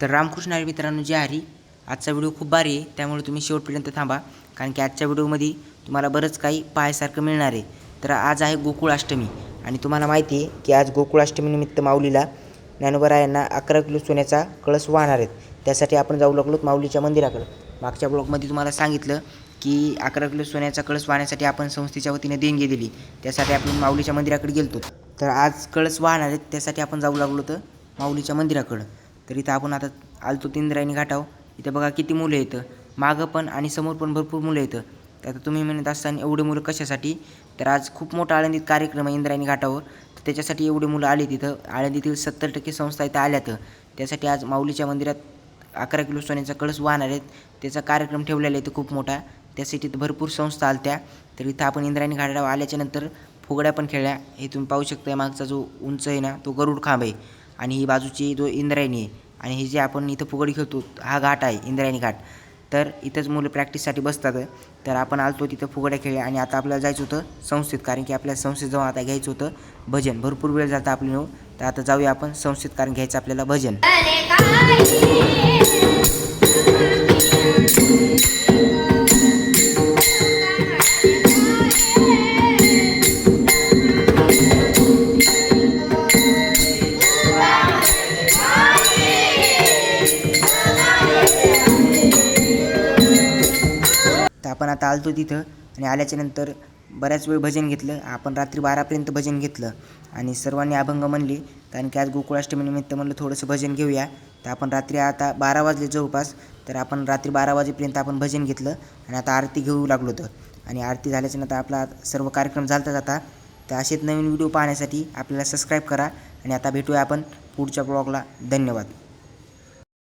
तर रामकृष्ण हरी मित्रांनो जे हरी आजचा व्हिडिओ खूप भारी आहे. त्यामुळे तुम्ही शेवटपर्यंत थांबा. कारण की आजच्या व्हिडिओमध्ये तुम्हाला बरंच काही पाहायसारखं मिळणार आहे. तर आज आहे गोकुळाष्टमी. आणि तुम्हाला माहिती आहे की आज गोकुळाष्टमीनिमित्त माऊलीला ज्ञानोबरायांना अकरा किलो सोन्याचा कळस वाहणार आहेत. त्यासाठी आपण जाऊ लागलो माऊलीच्या मंदिराकडं. मागच्या ब्लॉगमध्ये तुम्हाला सांगितलं की अकरा किलो सोन्याचा कळस वाहण्यासाठी आपण संस्थेच्या वतीने देणगी दिली. त्यासाठी आपण माऊलीच्या मंदिराकडे गेलतो. तर आज कळस वाहणार आहेत. त्यासाठी आपण जाऊ लागलो तर माऊलीच्या मंदिराकडं. तर इथं आपण आता आलतो इंद्रायणी घाटाव इथं बघा किती मुलं येतं मागं पण आणि समोर पण भरपूर मुलं येतं तर आता तुम्ही म्हणत असताना एवढे मुलं कशासाठी? तर आज खूप मोठा आळंदीत कार्यक्रम आहे इंद्रायणी घाटावर. तर त्याच्यासाठी एवढे मुलं आले तिथं. आळंदीतील सत्तर टक्के संस्था इथं आल्यात. त्यासाठी आज माऊलीच्या मंदिरात अकरा किलो सोन्याचा कळस वाहणार आहेत. त्याचा कार्यक्रम ठेवलेला आहे इथं खूप मोठा. त्यासाठी इथं भरपूर संस्था आलत्या. तर इथं आपण इंद्रायणी घाटावर आल्याच्यानंतर फुगड्या पण खेळल्या. हे तुम्ही पाहू शकता मागचा जो उंच आहे ना तो गरुड खांब आहे. आणि ही बाजूची जो इंद्रायणी आहे आणि ही जे आपण इथं फुगडी खेळतो हा घाट आहे इंद्रायणी घाट. तर इथंच मुलं प्रॅक्टिससाठी बसतात. तर आपण आलतो तिथं फुगड्या खेळल्या आणि आता आपल्याला जायचं होतं संस्थेत कारण की आपल्या संस्थेत जाऊन आता घ्यायचं होतं भजन. भरपूर वेळ जाता आपली नऊ. तर आता जाऊया आपण संस्थेत कारण घ्यायचं आपल्याला भजन. तर आपण आता आलतो तिथं आणि आल्याच्यानंतर बऱ्याच वेळ भजन घेतलं. आपण रात्री बारापर्यंत भजन घेतलं. आणि सर्वांनी अभंग म्हणले. कारण की आज गोकुळाष्टमीनिमित्त म्हणलं थोडंसं भजन घेऊया. तर आपण रात्री आता बारा वाजले जवळपास. तर आपण रात्री बारा वाजेपर्यंत आपण भजन घेतलं. आणि आता आरती घेऊ लागलो होतं. आणि आरती झाल्याच्यानंतर आपला सर्व कार्यक्रम झालता जाता. तर असेच नवीन व्हिडिओ पाहण्यासाठी आपल्याला सबस्क्राईब करा. आणि आता भेटूया आपण पुढच्या ब्लॉगला धन्यवाद.